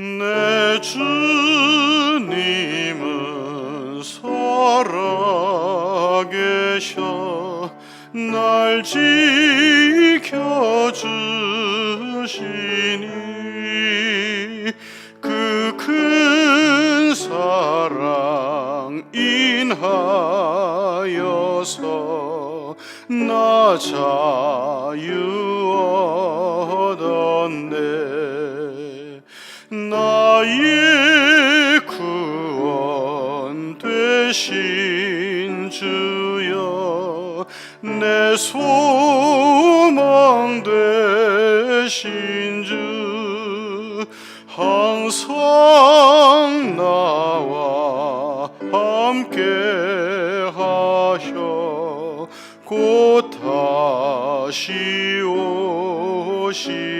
내 주님은 살아계셔. 날 지켜주시니 그 큰 사랑 인하여서 나 자 다시 오시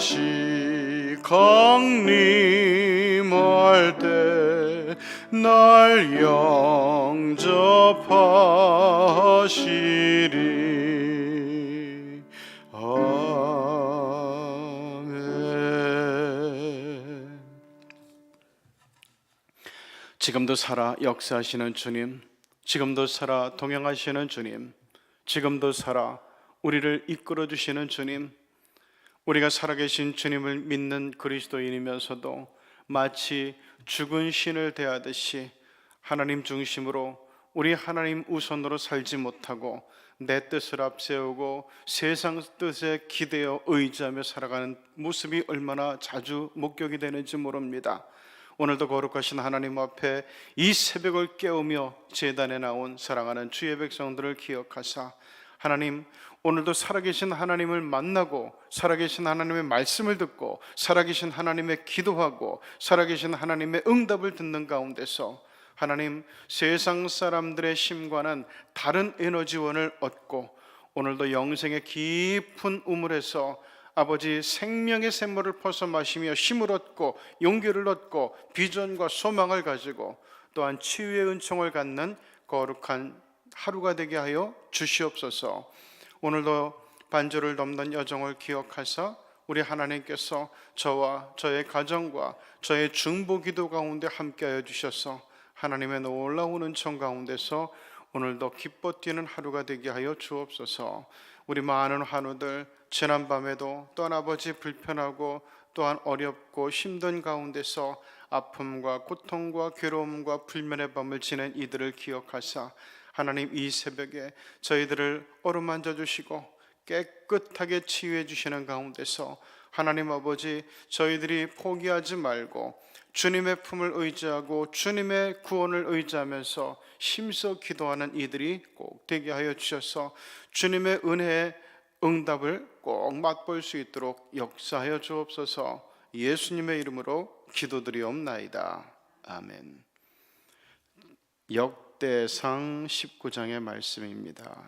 다시 강림할 때 날 영접하시리. 아멘. 지금도 살아 역사하시는 주님, 지금도 살아 동행하시는 주님, 지금도 살아 우리를 이끌어 주시는 주님, 우리가 살아계신 주님을 믿는 그리스도인이면서도 마치 죽은 신을 대하듯이 하나님 중심으로 우리 하나님 우선으로 살지 못하고 내 뜻을 앞세우고 세상 뜻에 기대어 의지하며 살아가는 모습이 얼마나 자주 목격이 되는지 모릅니다. 오늘도 거룩하신 하나님 앞에 이 새벽을 깨우며 제단에 나온 사랑하는 주의 백성들을 기억하사 하나님 오늘도 살아계신 하나님을 만나고 살아계신 하나님의 말씀을 듣고 살아계신 하나님의 기도하고 살아계신 하나님의 응답을 듣는 가운데서 하나님 세상 사람들의 심과는 다른 에너지원을 얻고 오늘도 영생의 깊은 우물에서 아버지 생명의 샘물을 퍼서 마시며 힘을 얻고 용기를 얻고 비전과 소망을 가지고 또한 치유의 은총을 갖는 거룩한 하루가 되게 하여 주시옵소서. 오늘도 반주를 넘는 여정을 기억하사 우리 하나님께서 저와 저의 가정과 저의 중보 기도 가운데 함께하여 주셔서 하나님의 놀라운 은총 가운데서 오늘도 기뻐 뛰는 하루가 되게 하여 주옵소서. 우리 많은 한우들 지난 밤에도 또한 아버지 불편하고 또한 어렵고 힘든 가운데서 아픔과 고통과 괴로움과 불면의 밤을 지낸 이들을 기억하사 하나님 이 새벽에 저희들을 어루만져 주시고 깨끗하게 치유해 주시는 가운데서 하나님 아버지 저희들이 포기하지 말고 주님의 품을 의지하고 주님의 구원을 의지하면서 힘써 기도하는 이들이 꼭 되게 하여 주셔서 주님의 은혜의 응답을 꼭 맛볼 수 있도록 역사하여 주옵소서 예수님의 이름으로 기도드리옵나이다. 아멘. 역 대상 19장의 말씀입니다.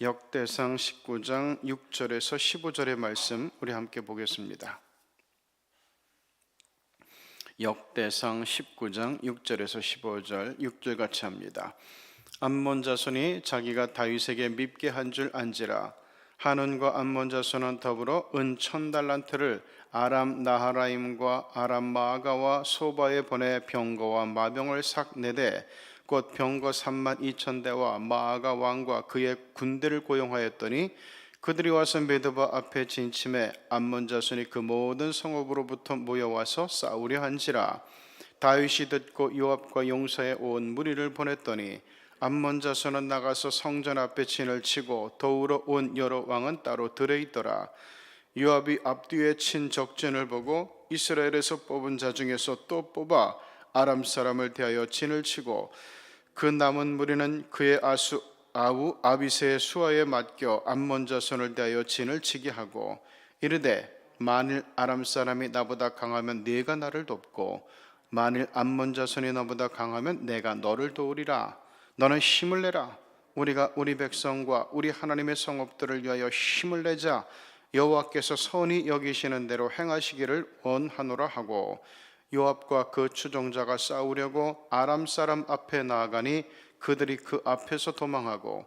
역대상 19장 6절에서 15절의 말씀 우리 함께 보겠습니다. 역대상 19장 6절에서 15절 6절 같이 합니다. 암몬 자손이 자기가 다윗에게 밉게 한 줄 안지라 한운과 암몬 자손은 더불어 은 천 달란트를 아람 나하라임과 아람 마아가와 소바에 보내 병거와 마병을 싹 내되 곧 병거 3만 2천 대와 마아가 왕과 그의 군대를 고용하였더니 그들이 와서 메드바 앞에 진침해 암몬 자손이 그 모든 성읍으로부터 모여와서 싸우려 한지라. 다윗이 듣고 요압과 용사의 온 무리를 보냈더니 암몬 자손은 나가서 성전 앞에 진을 치고 더불어 온 여러 왕은 따로 들어 있더라 요압이 앞뒤에 친 적진을 보고 이스라엘에서 뽑은 자 중에서 또 뽑아 아람 사람을 대하여 진을 치고 그 남은 무리는 그의 아수 아우 아비세의 수하에 맡겨 암몬 자손을 대하여 진을 치게 하고 이르되 만일 아람 사람이 나보다 강하면 네가 나를 돕고 만일 암몬 자손이 나보다 강하면 내가 너를 도우리라. 너는 힘을 내라. 우리가 우리 백성과 우리 하나님의 성읍들을 위하여 힘을 내자 여호와께서 선히 여기시는 대로 행하시기를 원하노라 하고 요압과 그 추종자가 싸우려고 아람 사람 앞에 나아가니 그들이 그 앞에서 도망하고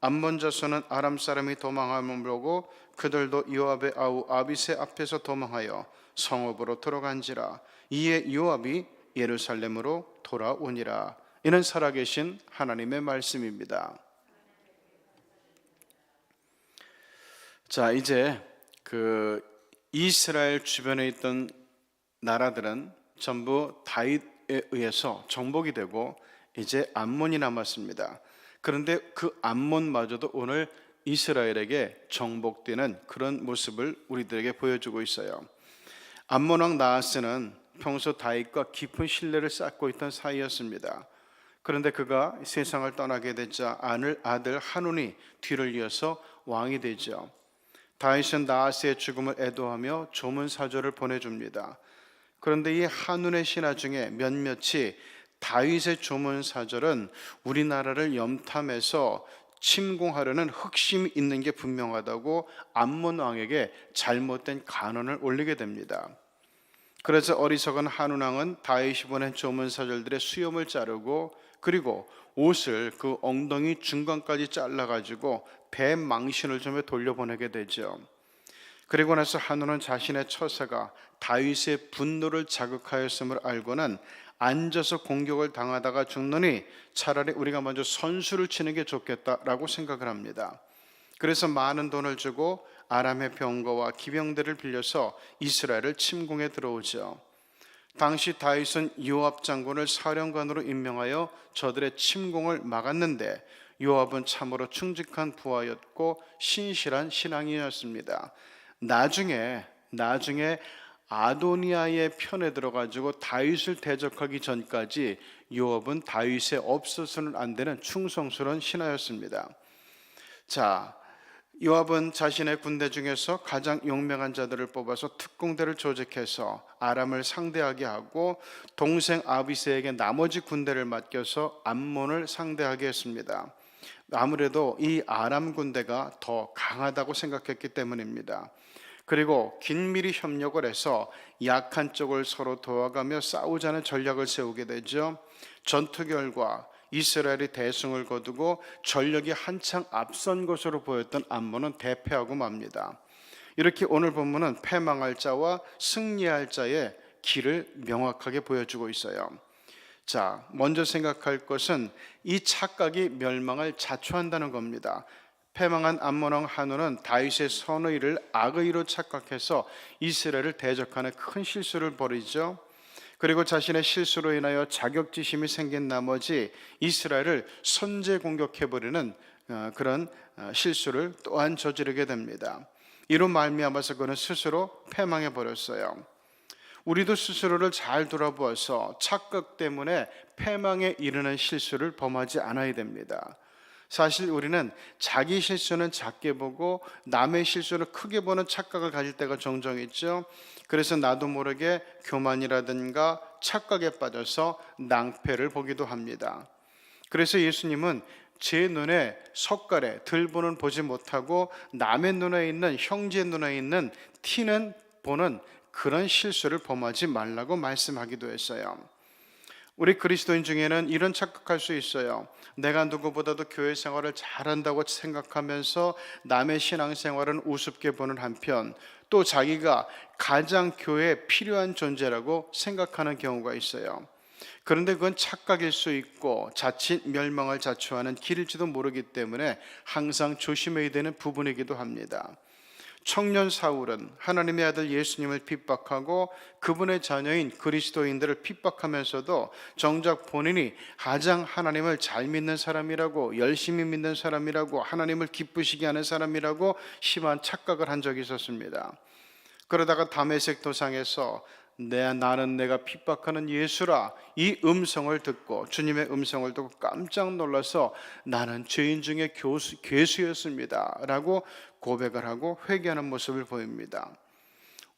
암몬 자손은 아람 사람이 도망함을 보고 그들도 요압의 아우 아비세 앞에서 도망하여 성읍으로 들어간지라 이에 요압이 예루살렘으로 돌아오니라 이는 살아계신 하나님의 말씀입니다. 자 이제 그 이스라엘 주변에 있던 나라들은 전부 다윗에 의해서 정복이 되고 이제 암몬이 남았습니다. 그런데 그 암몬마저도 오늘 이스라엘에게 정복되는 그런 모습을 우리들에게 보여주고 있어요. 암몬 왕 나하스는 평소 다윗과 깊은 신뢰를 쌓고 있던 사이였습니다. 그런데 그가 세상을 떠나게 되자 아들 한운이 뒤를 이어서 왕이 되죠. 다윗은 나하스의 죽음을 애도하며 조문 사절을 보내줍니다. 그런데 이 한운의 신하 중에 몇몇이 다윗의 조문 사절은 우리나라를 염탐해서 침공하려는 흑심이 있는 게 분명하다고 암몬 왕에게 잘못된 간언을 올리게 됩니다. 그래서 어리석은 한운 왕은 다윗이 보낸 조문 사절들의 수염을 자르고 그리고 옷을 그 엉덩이 중간까지 잘라 가지고 뱀 망신을 좀 돌려보내게 되죠. 그리고 나서 한우는 자신의 처사가 다윗의 분노를 자극하였음을 알고는 앉아서 공격을 당하다가 죽느니 차라리 우리가 먼저 선수를 치는 게 좋겠다라고 생각을 합니다. 그래서 많은 돈을 주고 아람의 병거와 기병대를 빌려서 이스라엘을 침공해 들어오죠. 당시 다윗은 요압 장군을 사령관으로 임명하여 저들의 침공을 막았는데 요압은 참으로 충직한 부하였고 신실한 신앙이었습니다. 나중에 나중에 아도니아의 편에 들어가지고 다윗을 대적하기 전까지 요압은 다윗에 없어서는 안 되는 충성스러운 신하였습니다. 자, 요압은 자신의 군대 중에서 가장 용맹한 자들을 뽑아서 특공대를 조직해서 아람을 상대하게 하고 동생 아비세에게 나머지 군대를 맡겨서 암몬을 상대하게 했습니다. 아무래도 이 아람 군대가 더 강하다고 생각했기 때문입니다. 그리고 긴밀히 협력을 해서 약한 쪽을 서로 도와가며 싸우자는 전략을 세우게 되죠. 전투 결과 이스라엘이 대승을 거두고 전력이 한창 앞선 것으로 보였던 암몬은 대패하고 맙니다. 이렇게 오늘 본문은 패망할 자와 승리할 자의 길을 명확하게 보여주고 있어요. 자, 먼저 생각할 것은 이 착각이 멸망을 자초한다는 겁니다. 패망한 암몬왕 한우는 다윗의 선의를 악의로 착각해서 이스라엘을 대적하는 큰 실수를 벌이죠. 그리고 자신의 실수로 인하여 자격지심이 생긴 나머지 이스라엘을 선제 공격해버리는 어, 그런 어, 실수를 또한 저지르게 됩니다. 이로 말미암아서 그는 스스로 패망해 버렸어요. 우리도 스스로를 잘 돌아보아서 착각 때문에 패망에 이르는 실수를 범하지 않아야 됩니다. 사실 우리는 자기 실수는 작게 보고 남의 실수를 크게 보는 착각을 가질 때가 종종 있죠. 그래서 나도 모르게 교만이라든가 착각에 빠져서 낭패를 보기도 합니다. 그래서 예수님은 제 눈에 석가래 들보는 보지 못하고 남의 눈에 있는 형제 눈에 있는 티는 보는 그런 실수를 범하지 말라고 말씀하기도 했어요. 우리 그리스도인 중에는 이런 착각할 수 있어요. 내가 누구보다도 교회 생활을 잘한다고 생각하면서 남의 신앙 생활은 우습게 보는 한편 또 자기가 가장 교회에 필요한 존재라고 생각하는 경우가 있어요. 그런데 그건 착각일 수 있고 자칫 멸망을 자초하는 길일지도 모르기 때문에 항상 조심해야 되는 부분이기도 합니다. 청년 사울은 하나님의 아들 예수님을 핍박하고 그분의 자녀인 그리스도인들을 핍박하면서도 정작 본인이 가장 하나님을 잘 믿는 사람이라고 열심히 믿는 사람이라고 하나님을 기쁘시게 하는 사람이라고 심한 착각을 한 적이 있었습니다. 그러다가 담에색 도상에서 내 나는 내가 핍박하는 예수라 이 음성을 듣고 주님의 음성을 듣고 깜짝 놀라서 나는 죄인 중에 교수, 괴수였습니다라고 고백을 하고 회개하는 모습을 보입니다.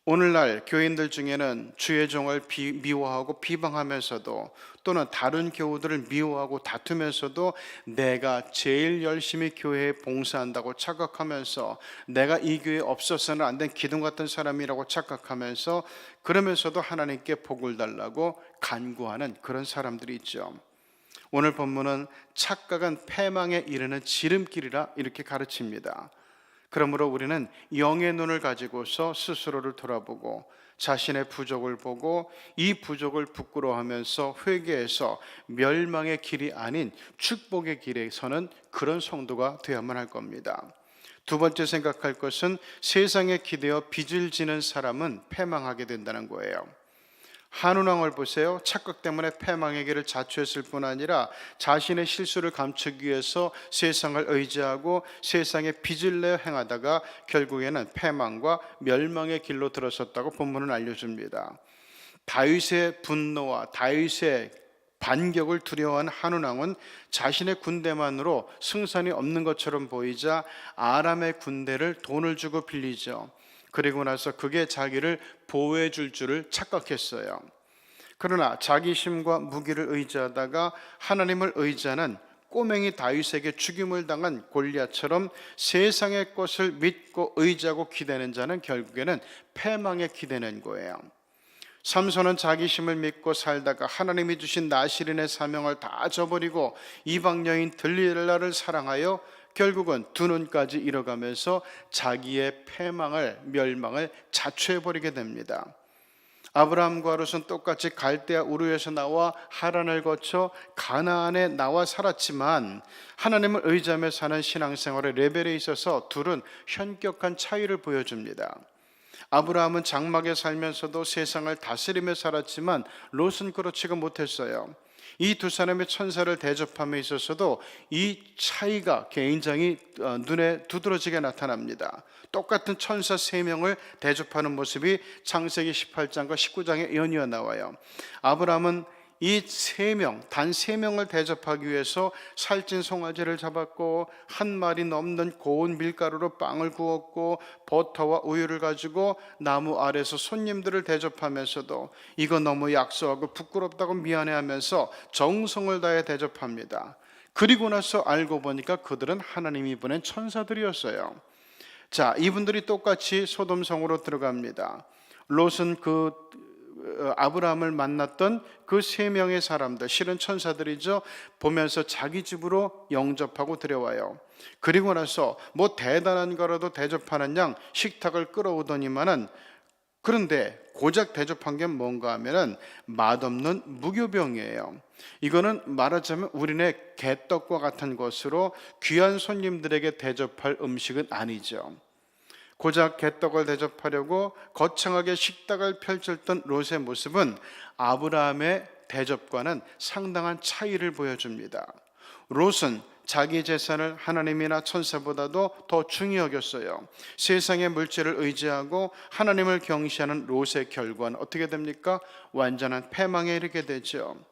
오늘날 교인들 중에는 주의 종을 비, 미워하고 비방하면서도 또는 다른 교우들을 미워하고 다투면서도 내가 제일 열심히 교회에 봉사한다고 착각하면서 내가 이 교회에 없어서는 안 된 기둥 같은 사람이라고 착각하면서 그러면서도 하나님께 복을 달라고 간구하는 그런 사람들이 있죠. 오늘 본문은 착각은 패망에 이르는 지름길이라 이렇게 가르칩니다. 그러므로 우리는 영의 눈을 가지고서 스스로를 돌아보고 자신의 부족을 보고 이 부족을 부끄러워하면서 회개해서 멸망의 길이 아닌 축복의 길에 서는 그런 성도가 되어야만 할 겁니다. 두 번째 생각할 것은 세상에 기대어 빚을 지는 사람은 패망하게 된다는 거예요. 한운왕을 보세요. 착각 때문에 패망의 길을 자초했을 뿐 아니라 자신의 실수를 감추기 위해서 세상을 의지하고 세상에 빚을 내 행하다가 결국에는 패망과 멸망의 길로 들어섰다고 본문은 알려줍니다. 다윗의 분노와 다윗의 반격을 두려워한 한운왕은 자신의 군대만으로 승산이 없는 것처럼 보이자 아람의 군대를 돈을 주고 빌리죠. 그리고 나서 그게 자기를 보호해 줄 줄을 착각했어요. 그러나 자기 힘과 무기를 의지하다가 하나님을 의지하는 꼬맹이 다윗에게 죽임을 당한 골리앗처럼 세상의 것을 믿고 의지하고 기대는 자는 결국에는 패망에 기대는 거예요. 삼손은 자기 힘을 믿고 살다가 하나님이 주신 나시린의 사명을 다 저버리고 이방 여인 들릴라를 사랑하여 결국은 두 눈까지 잃어가면서 자기의 패망을 멸망을 자초해 버리게 됩니다. 아브라함과 롯은 똑같이 갈대아 우르에서 나와 하란을 거쳐 가나안에 나와 살았지만 하나님을 의지하며 사는 신앙생활의 레벨에 있어서 둘은 현격한 차이를 보여줍니다. 아브라함은 장막에 살면서도 세상을 다스리며 살았지만 롯은 그렇지가 못했어요. 이 두 사람의 천사를 대접함에 있어서도 이 차이가 굉장히 어, 눈에 두드러지게 나타납니다. 똑같은 천사 세 명을 대접하는 모습이 창세기 18장과 19장에 연이어 나와요. 아브라함은 이 세 명, 단 세 명을 대접하기 위해서 살찐 송아지를 잡았고 한 마리 넘는 고운 밀가루로 빵을 구웠고 버터와 우유를 가지고 나무 아래서 손님들을 대접하면서도 이거 너무 약소하고 부끄럽다고 미안해하면서 정성을 다해 대접합니다. 그리고 나서 알고 보니까 그들은 하나님이 보낸 천사들이었어요. 자, 이분들이 똑같이 소돔성으로 들어갑니다. 롯은 그 어, 아브라함을 만났던 그 세 명의 사람들, 실은 천사들이죠. 보면서 자기 집으로 영접하고 들여와요. 그리고 나서 뭐 대단한 거라도 대접하는 양 식탁을 끌어오더니만은 그런데 고작 대접한 게 뭔가 하면은 맛없는 무교병이에요. 이거는 말하자면 우리네 개떡과 같은 것으로 귀한 손님들에게 대접할 음식은 아니죠. 고작 개떡을 대접하려고 거창하게 식탁을 펼쳤던 롯의 모습은 아브라함의 대접과는 상당한 차이를 보여줍니다. 롯은 자기 재산을 하나님이나 천사보다도 더 중히 여겼어요. 세상의 물질을 의지하고 하나님을 경시하는 롯의 결과는 어떻게 됩니까? 완전한 패망에 이르게 되죠.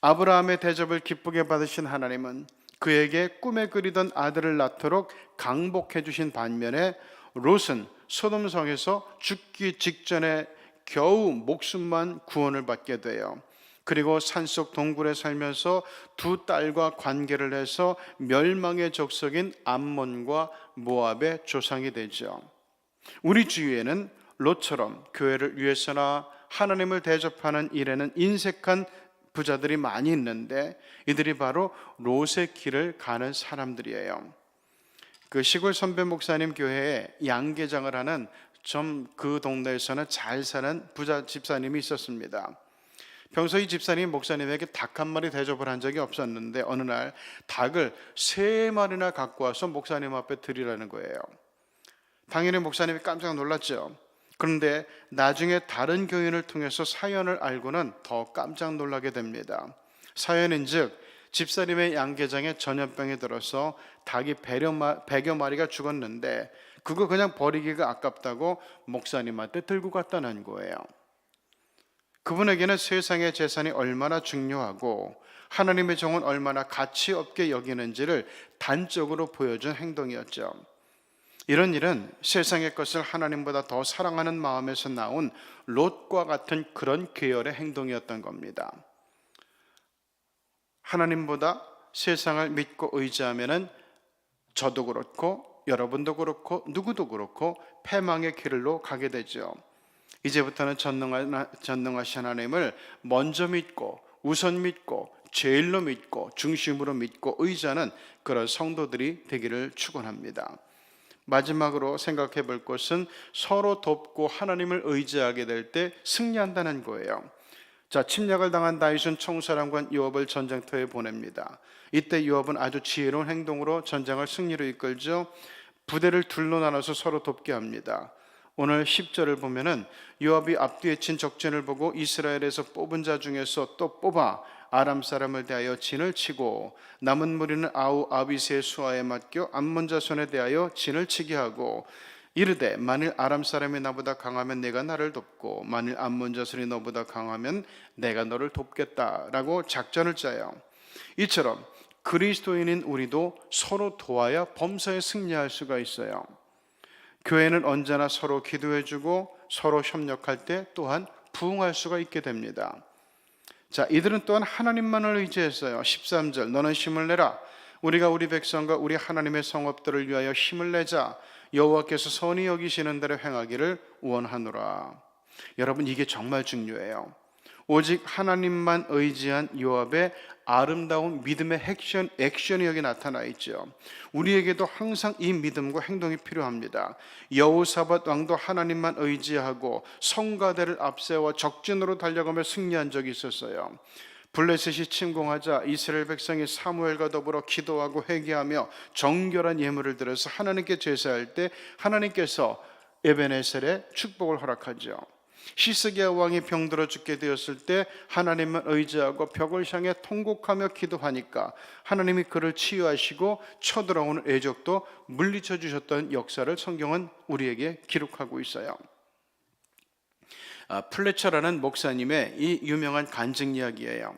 아브라함의 대접을 기쁘게 받으신 하나님은 그에게 꿈에 그리던 아들을 낳도록 강복해 주신 반면에 롯은 소돔성에서 죽기 직전에 겨우 목숨만 구원을 받게 돼요. 그리고 산속 동굴에 살면서 두 딸과 관계를 해서 멸망의 족속인 암몬과 모압의 조상이 되죠. 우리 주위에는 롯처럼 교회를 위해서나 하나님을 대접하는 일에는 인색한 부자들이 많이 있는데 이들이 바로 롯의 길을 가는 사람들이에요. 그 시골 선배 목사님 교회에 양계장을 하는 좀 그 동네에서는 잘 사는 부자 집사님이 있었습니다. 평소 이 집사님 목사님에게 닭 한 마리 대접을 한 적이 없었는데 어느 날 닭을 세 마리나 갖고 와서 목사님 앞에 드리라는 거예요. 당연히 목사님이 깜짝 놀랐죠. 그런데 나중에 다른 교인을 통해서 사연을 알고는 더 깜짝 놀라게 됩니다. 사연인즉 집사님의 양계장에 전염병이 들어서 닭이 100여 마리가 죽었는데 그거 그냥 버리기가 아깝다고 목사님한테 들고 갔다는 거예요. 그분에게는 세상의 재산이 얼마나 중요하고 하나님의 종은 얼마나 가치 없게 여기는지를 단적으로 보여준 행동이었죠. 이런 일은 세상의 것을 하나님보다 더 사랑하는 마음에서 나온 롯과 같은 그런 계열의 행동이었던 겁니다. 하나님보다 세상을 믿고 의지하면은 저도 그렇고 여러분도 그렇고 누구도 그렇고 패망의 길로 가게 되죠. 이제부터는 전능하신 하나님을 먼저 믿고 우선 믿고 제일로 믿고 중심으로 믿고 의지하는 그런 성도들이 되기를 축원합니다. 마지막으로 생각해 볼 것은 서로 돕고 하나님을 의지하게 될 때 승리한다는 거예요. 자, 침략을 당한 다윗은 총사령관 요압을 전쟁터에 보냅니다. 이때 요압은 아주 지혜로운 행동으로 전쟁을 승리로 이끌죠. 부대를 둘로 나눠서 서로 돕게 합니다. 오늘 10절을 보면은 요압이 앞뒤에 친 적진을 보고 이스라엘에서 뽑은 자 중에서 또 뽑아 아람 사람을 대하여 진을 치고 남은 무리는 아우 아비스의 수하에 맡겨 암몬 자손에 대하여 진을 치게 하고 이르되 만일 아람 사람이 나보다 강하면 내가 나를 돕고 만일 암몬 자손이 너보다 강하면 내가 너를 돕겠다라고 작전을 짜요. 이처럼 그리스도인인 우리도 서로 도와야 범사에 승리할 수가 있어요. 교회는 언제나 서로 기도해주고 서로 협력할 때 또한 부응할 수가 있게 됩니다. 자, 이들은 또한 하나님만을 의지했어요. 13절, 너는 힘을 내라. 우리가 우리 백성과 우리 하나님의 성업들을 위하여 힘을 내자. 여호와께서 선히 여기시는 대로 행하기를 원하노라. 여러분 이게 정말 중요해요. 오직 하나님만 의지한 요압의 아름다운 믿음의 액션, 액션이 여기 나타나 있죠. 우리에게도 항상 이 믿음과 행동이 필요합니다. 여호사밧 왕도 하나님만 의지하고 성가대를 앞세워 적진으로 달려가며 승리한 적이 있었어요. 블레셋이 침공하자 이스라엘 백성이 사무엘과 더불어 기도하고 회개하며 정결한 예물을 들어서 하나님께 제사할 때 하나님께서 에베네셀의 축복을 허락하죠. 시스기야 왕이 병들어 죽게 되었을 때 하나님을 의지하고 벽을 향해 통곡하며 기도하니까 하나님이 그를 치유하시고 쳐들어오는 애적도 물리쳐 주셨던 역사를 성경은 우리에게 기록하고 있어요. 아, 플래처라는 목사님의 이 유명한 간증 이야기예요.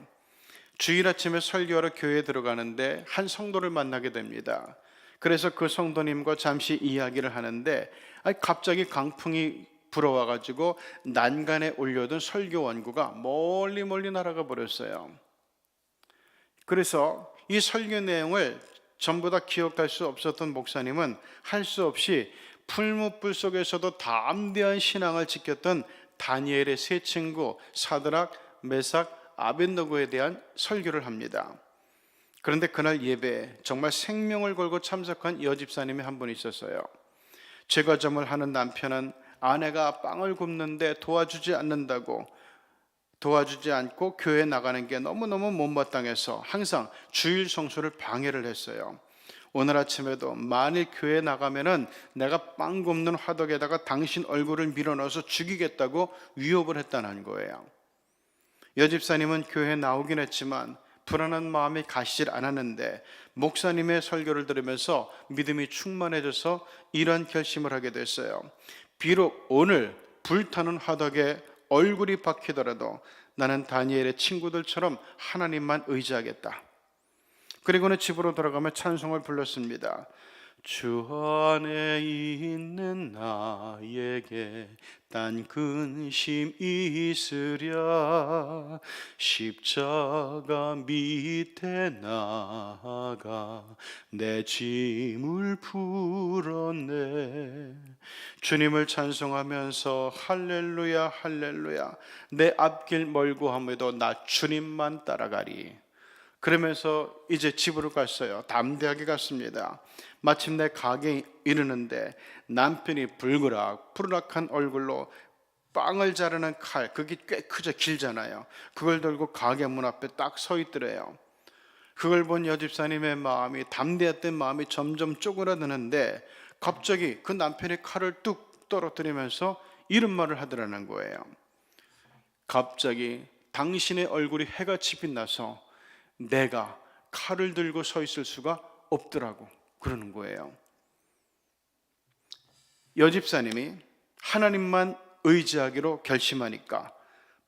주일 아침에 설교하러 교회에 들어가는데 한 성도를 만나게 됩니다. 그래서 그 성도님과 잠시 이야기를 하는데 갑자기 강풍이 불어와 가지고 난간에 올려둔 설교 원구가 멀리 멀리 날아가 버렸어요. 그래서 이 설교 내용을 전부 다 기억할 수 없었던 목사님은 할 수 없이 풀무불 속에서도 담대한 신앙을 지켰던 다니엘의 세 친구 사드락, 메삭, 아벤노고에 대한 설교를 합니다. 그런데 그날 예배에 정말 생명을 걸고 참석한 여집사님이 한 분 있었어요. 제과점을 하는 남편은 아내가 빵을 굽는데 도와주지 않는다고 도와주지 않고 교회 나가는 게 너무너무 못마땅해서 항상 주일 성수를 방해를 했어요. 오늘 아침에도 만일 교회 나가면은 내가 빵 굽는 화덕에다가 당신 얼굴을 밀어넣어서 죽이겠다고 위협을 했다는 거예요. 여집사님은 교회에 나오긴 했지만 불안한 마음이 가시질 않았는데 목사님의 설교를 들으면서 믿음이 충만해져서 이러한 결심을 하게 됐어요. 비록 오늘 불타는 화덕에 얼굴이 박히더라도 나는 다니엘의 친구들처럼 하나님만 의지하겠다. 그리고는 집으로 돌아가며 찬송을 불렀습니다. 주 안에 있는 나에게 딴 근심 있으랴. 십자가 밑에 나가 내 짐을 풀었네 주님을 찬송하면서 할렐루야 할렐루야. 내 앞길 멀고 함에도 나 주님만 따라가리 그러면서 이제 집으로 갔어요. 담대하게 갔습니다. 마침내 가게에 이르는데 남편이 불그락 푸르락한 얼굴로 빵을 자르는 칼, 그게 꽤 크죠, 길잖아요. 그걸 들고 가게 문 앞에 딱 서 있더래요. 그걸 본 여집사님의 마음이 담대했던 마음이 점점 쪼그라드는데 갑자기 그 남편의 칼을 뚝 떨어뜨리면서 이런 말을 하더라는 거예요. 갑자기 당신의 얼굴이 해같이 빛나서 내가 칼을 들고 서 있을 수가 없더라고 그러는 거예요. 여집사님이 하나님만 의지하기로 결심하니까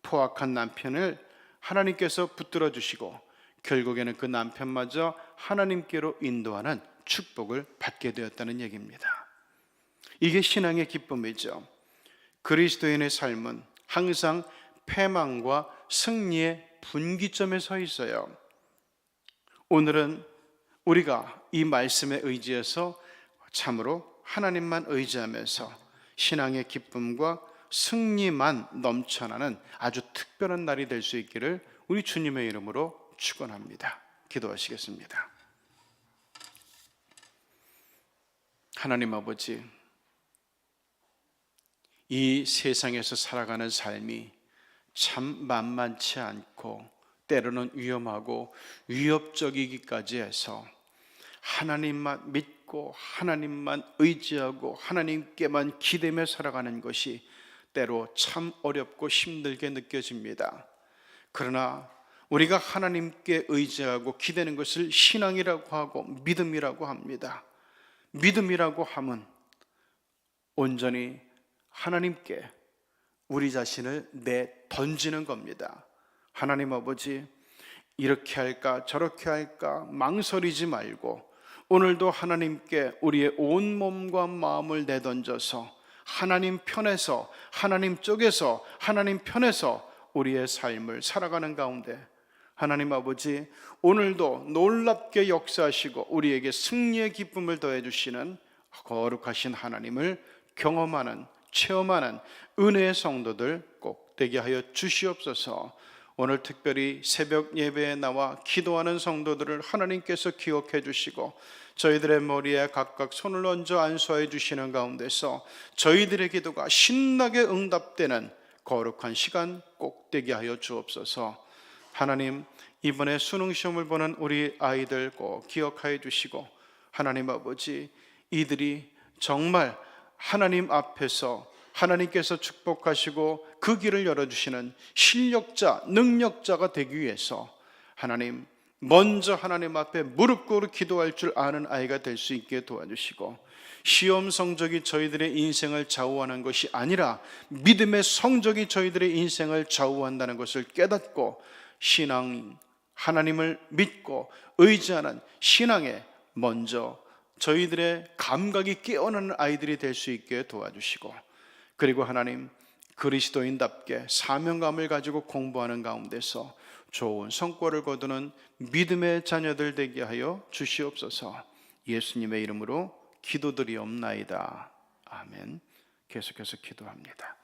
포악한 남편을 하나님께서 붙들어 주시고 결국에는 그 남편마저 하나님께로 인도하는 축복을 받게 되었다는 얘기입니다. 이게 신앙의 기쁨이죠. 그리스도인의 삶은 항상 패망과 승리의 분기점에 서 있어요. 오늘은 우리가 이 말씀에 의지해서 참으로 하나님만 의지하면서 신앙의 기쁨과 승리만 넘쳐나는 아주 특별한 날이 될 수 있기를 우리 주님의 이름으로 축원합니다. 기도하시겠습니다. 하나님 아버지 이 세상에서 살아가는 삶이 참 만만치 않고 때로는 위험하고 위협적이기까지 해서 하나님만 믿고 하나님만 의지하고 하나님께만 기대며 살아가는 것이 때로 참 어렵고 힘들게 느껴집니다. 그러나 우리가 하나님께 의지하고 기대는 것을 신앙이라고 하고 믿음이라고 합니다. 믿음이라고 함은 온전히 하나님께 우리 자신을 내 던지는 겁니다. 하나님 아버지, 이렇게 할까 저렇게 할까 망설이지 말고 오늘도 하나님께 우리의 온 몸과 마음을 내던져서 하나님 편에서 하나님 쪽에서 하나님 편에서 우리의 삶을 살아가는 가운데 하나님 아버지 오늘도 놀랍게 역사하시고 우리에게 승리의 기쁨을 더해 주시는 거룩하신 하나님을 경험하는 체험하는 은혜의 성도들 꼭 되게 하여 주시옵소서. 오늘 특별히 새벽 예배에 나와 기도하는 성도들을 하나님께서 기억해 주시고 저희들의 머리에 각각 손을 얹어 안수해 주시는 가운데서 저희들의 기도가 신나게 응답되는 거룩한 시간 꼭 되게 하여 주옵소서. 하나님 이번에 수능 시험을 보는 우리 아이들 꼭 기억하여 주시고 하나님 아버지 이들이 정말 하나님 앞에서 하나님께서 축복하시고 그 길을 열어주시는 실력자, 능력자가 되기 위해서 하나님 먼저 하나님 앞에 무릎 꿇고 기도할 줄 아는 아이가 될 수 있게 도와주시고 시험 성적이 저희들의 인생을 좌우하는 것이 아니라 믿음의 성적이 저희들의 인생을 좌우한다는 것을 깨닫고 신앙 하나님을 믿고 의지하는 신앙에 먼저 저희들의 감각이 깨어나는 아이들이 될 수 있게 도와주시고 그리고 하나님 그리스도인답게 사명감을 가지고 공부하는 가운데서 좋은 성과를 거두는 믿음의 자녀들 되게 하여 주시옵소서. 예수님의 이름으로 기도드리옵나이다. 아멘. 계속해서 기도합니다.